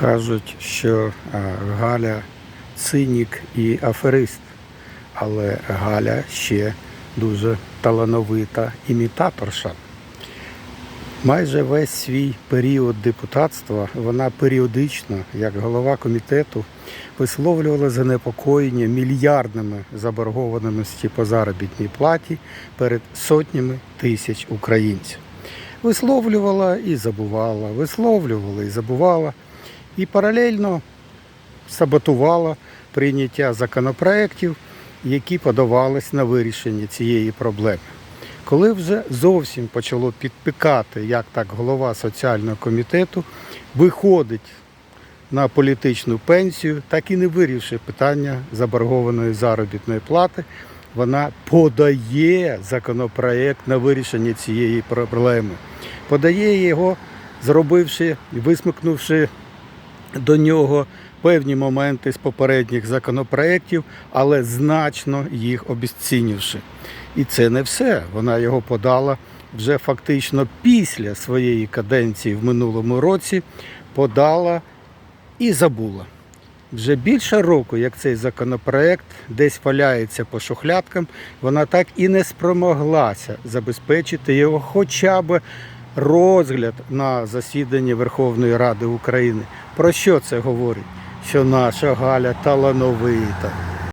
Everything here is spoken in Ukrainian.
Кажуть, що Галя цинік і аферист, але Галя ще дуже талановита імітаторша. Майже весь свій період депутатства вона періодично, як голова комітету, висловлювала занепокоєння мільярдними заборгованості по заробітній платі перед сотнями тисяч українців. Висловлювала і забувала, висловлювала і забувала, і паралельно саботувала прийняття законопроєктів, які подавались на вирішення цієї проблеми. Коли вже зовсім почало підпікати, як так голова соціального комітету виходить на політичну пенсію, так і не вирішивши питання заборгованої заробітної плати, вона подає законопроект на вирішення цієї проблеми. Подає його, зробивши, висмикнувши до нього певні моменти з попередніх законопроєктів, але значно їх обіцінивши. І це не все. Вона його подала вже фактично після своєї каденції в минулому році, подала і забула. Вже більше року, як цей законопроект десь валяється по шухлядкам, вона так і не спромоглася забезпечити його хоча б розгляд на засіданні Верховної Ради України. Про що це говорить? Що наша Галя талановита,